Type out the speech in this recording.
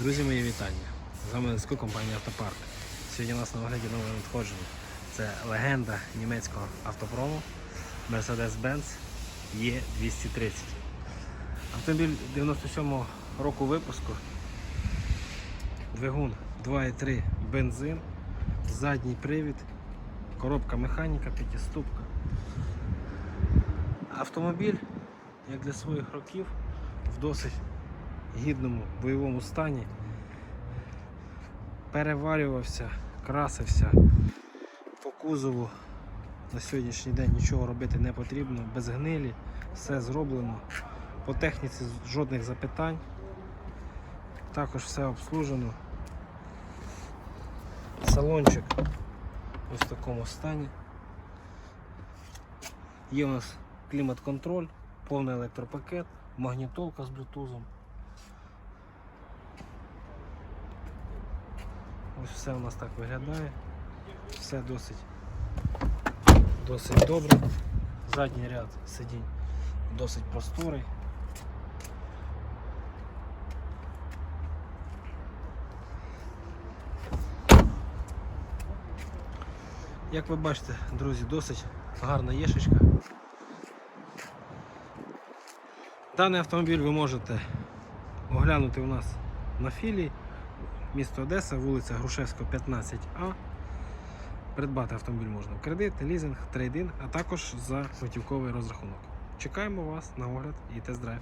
Друзі, мої вітання. З вами Ленську компанія Автопарк. Сьогодні у нас на огляді нове надходження. Це легенда німецького автопрому Mercedes-Benz E230. Автомобіль 97-го року випуску. Двигун 2,3 бензин, задній привід, коробка механіка, п'ятиступка. Автомобіль, як для своїх років, в досить гідному бойовому стані. Переварювався, красився по кузову. На сьогоднішній день нічого робити не потрібно, без гнилі, все зроблено. По техніці жодних запитань. Також все обслужено. Салончик ось в такому стані. Є у нас клімат-контроль, повний електропакет, магнітолка з блютузом. Ось все у нас так виглядає. Все досить, досить добре. Задній ряд сидінь досить просторий. Як ви бачите, друзі, досить гарна єшечка. Даний автомобіль ви можете оглянути у нас на філії. Місто Одеса, вулиця Грушевська, 15А. Придбати автомобіль можна в кредит, лізинг, трейдинг, а також за готівковий розрахунок. Чекаємо вас на огляд і тест-драйв.